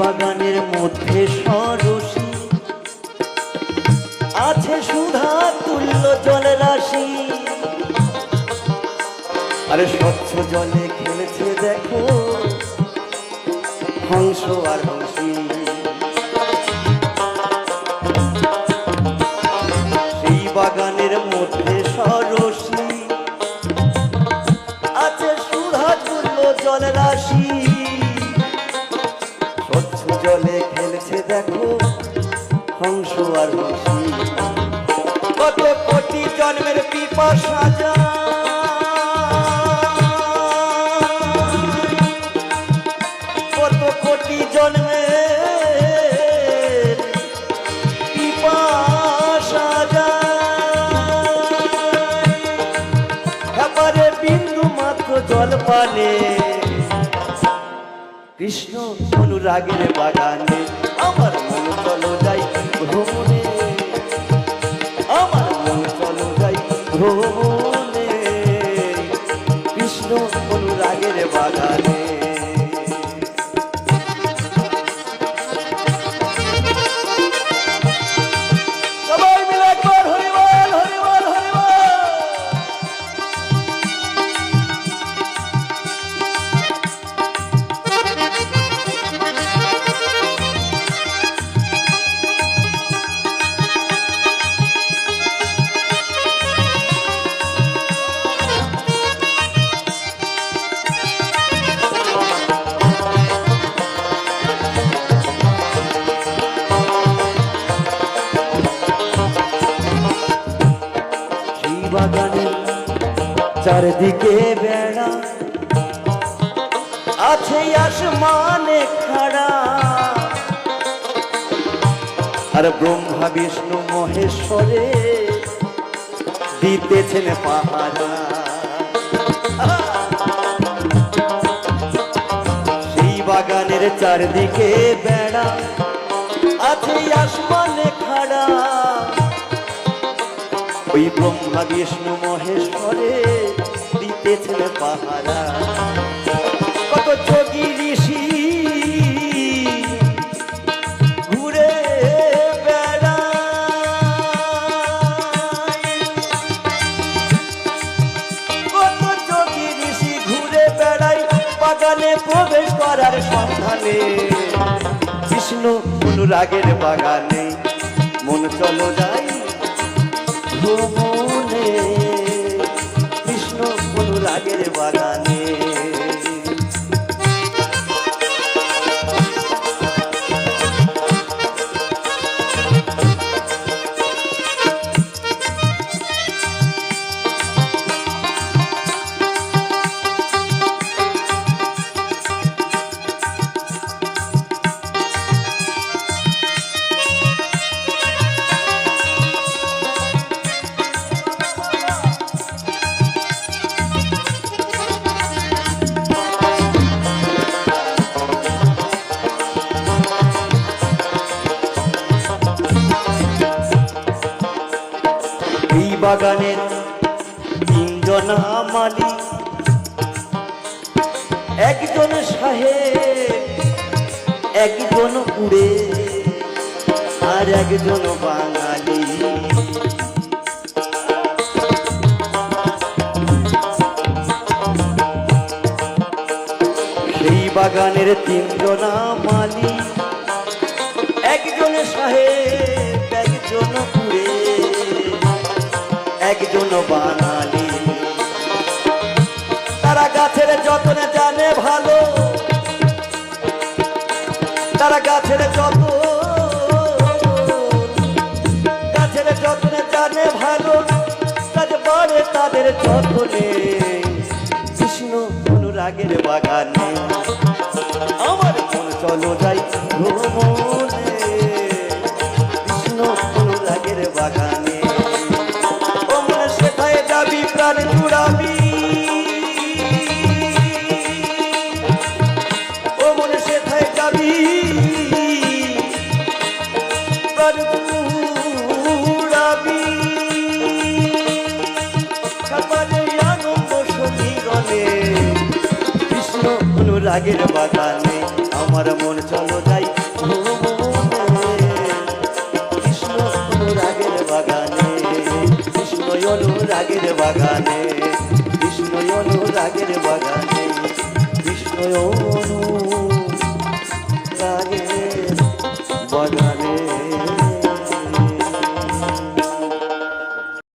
বাগানের মধ্যে সরসী। আছে সুধা তুল্য জলে রাশি আরে স্বচ্ছ জলে খেলেছে দেখো। হংস আর হংসী। সেই বাগানের মধ্যে আছে স্বচ্ছ জলে খেলছে দেখো, হংস আর হংসী। কত কোটি জন্মের পিপাসা যায় জল পালে কৃষ্ণ অনুরাগের বাগানে আমার মন চলো যাই ভ্রমণে। আমার মন চলো যাই ভ্রমণে। কৃষ্ণ অনুরাগের বাগানে চারদিকে বেড়া। আছে আসমানে খাড়া। আর ব্রহ্মা, বিষ্ণু, মহেশ্বরে দিতেছেন পাহারা। সেই বাগানের চারদিকে বেড়া। আছে আসমানে খাড়া। ওই ব্রহ্মা বিষ্ণু মহেশ্বরে দিতেছেন পাহারা। কত যোগী ঋষি ঘুরে বেড়ায়। কত যোগী ঋষি ঘুরে বাগানে প্রবেশ করার সন্ধানে। বিষ্ণু অনুরাগের বাগানে মন চলো যাই। ভ্রমণে কৃষ্ণ অনুরাগের বাগানে। এই বাগানের তিনজনা মালিক একজন সাহেব একজন উড়ে, আর একজন বাঙালি। সেই বাগানের তিনজনা মালিক একজন সাহেব একজন বাঙালি। তারা গাছের যত্ন জানে ভালো। তারা গাছের যত্ন গাছের যত্ন জানে ভালো। কাজ বাড়ে তাদের যত্নে কৃষ্ণ অনুরাগের বাগানে। আমার মন চলো যাই ভ্রমণে আর ও মনে সে যাবি জুড়াবি খাবারে আনন্দ বাগানে আমার মন চলো যায়।